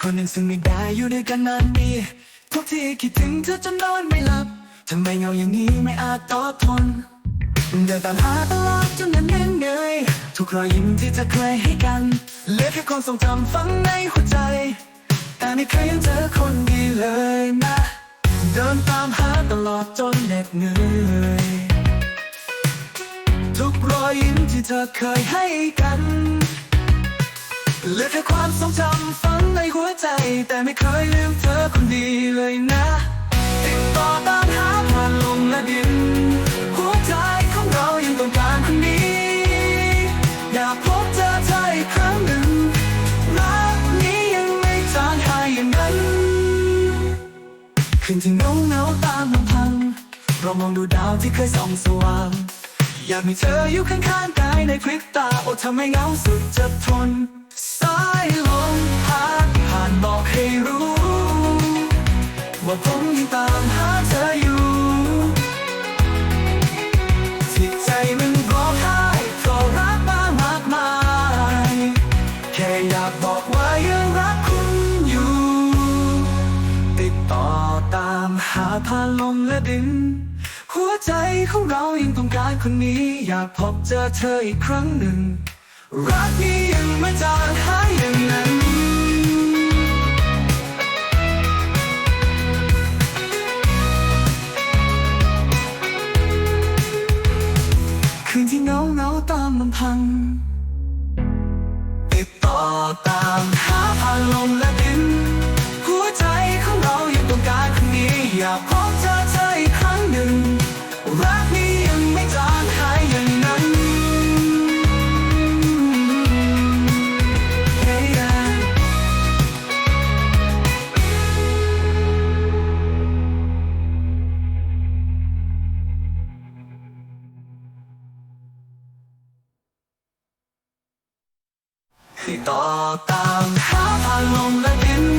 คนหนึ่งซึ่งไม่ได้อยู่ด้วยกันนานปีทุกทีคิดถึงเธอจนนอนไม่หลับทำไมเงาอย่างนี้ไม่อาจต่อทน เดินตามหาตลอดจนนั้นเหนื่อยเหนื่อยทุกรอยยิ้มที่เธอเคยให้กันเหลือแค่ความทรงจำฝังในหัวใจ แต่ไม่เคยยังเจอคนดีเลยนะเดินตามหาตลอดจนเหน็ดเหนื่อยทุกรอยยิ้มที่เธอเคยให้กัน เหลือแค่ความทรงจำฝังในหัวใจ แต่ไม่เคยลืมเธอคนดีเลยนะ ติดต่อตามหาผ่านลมและดิน หัวใจของเรายังต้องการคนนี้ อยากพบเจอเธออีกครั้งหนึ่งรักนี้ยังไม่จางหายอย่างนั้นคืนที่เงาเงาตามลำพัง เรามองดูดาวที่เคยส่องสว่างอยากมีเธออยู่ข้างๆกายในพริบตาอดทำให้เหงาสุดจะทน ดิน หัวใจของเรายังต้องการคนนี้ อยากพบเจอเธออีกครั้งหนึ่ง รักนี้ยังไม่จางหายอย่างนั้นคืนที่เงาเงาตามลำพัง ติดต่อตามหาผ่านลมและดิน หัวใจของเรายังต้องการคนนี้อยาก ที่ต่อตามหาพาลมและดิน